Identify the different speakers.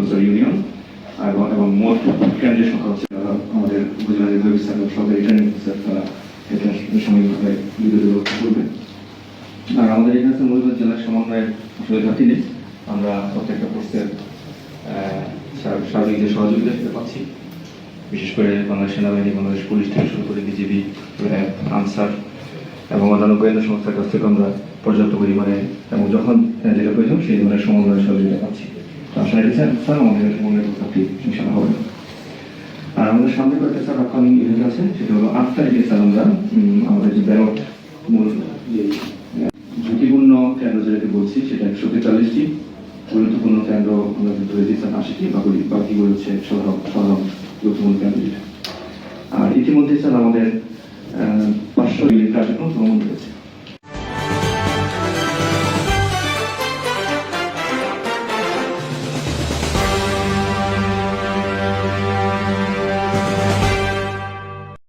Speaker 1: Cox's Bazar union এবং এবং মোট কেন্দ্রের সংখ্যা হচ্ছে আমাদের উপজেলা নির্বাহী অফিসার সরকারি রিটার্নিং অফিসার তারা এটা সাময়িকভাবে বিদ্যুৎ করবেন আর আমাদের এখানে মূলত জেলার সমন্বয়ের আসলে ঘাটতি নেই। আমরা প্রত্যেকটা পোস্টের সার্বিক যে সহযোগিতা সেটা পাচ্ছি। বিশেষ করে বাংলাদেশ সেনাবাহিনী, বাংলাদেশ পুলিশ থেকে শুরু করে বিজিবি, র্যাব, আনসার এবং অন্যান্য গোয়েন্দা সংস্থার কাছ থেকে আমরা পর্যাপ্ত পরিমাণে এবং যখন যেটা প্রয়োজন, সেই ধরনের সমন্বয় সহযোগিতা পাচ্ছি। আশা রাখি স্যার আমাদের সমন্বয় প্রস্তাবটি ইনশাআল্লাহ হবে। আর আমাদের সামনে কয়েকটা স্যার আপকামিং ইভেন্ট আছে, সেটা হলো আট তারিখে স্যার আমরা আমাদের যে ব্যালট মূল যে ঝুঁকিপূর্ণ কেন্দ্র যেটাকে বলছি, সেটা একশো তেতাল্লিশটি। গুরুত্বপূর্ণ কেন্দ্র আমরা কিন্তু রেজিস্ট্রেশন আশিটি, বাকি বাকিগুলো হচ্ছে সাধারণ সাধারণ গুরুত্বপূর্ণ কেন্দ্র আর ইতিমধ্যে স্যার আমাদের পাঁচশো কার্যক্রম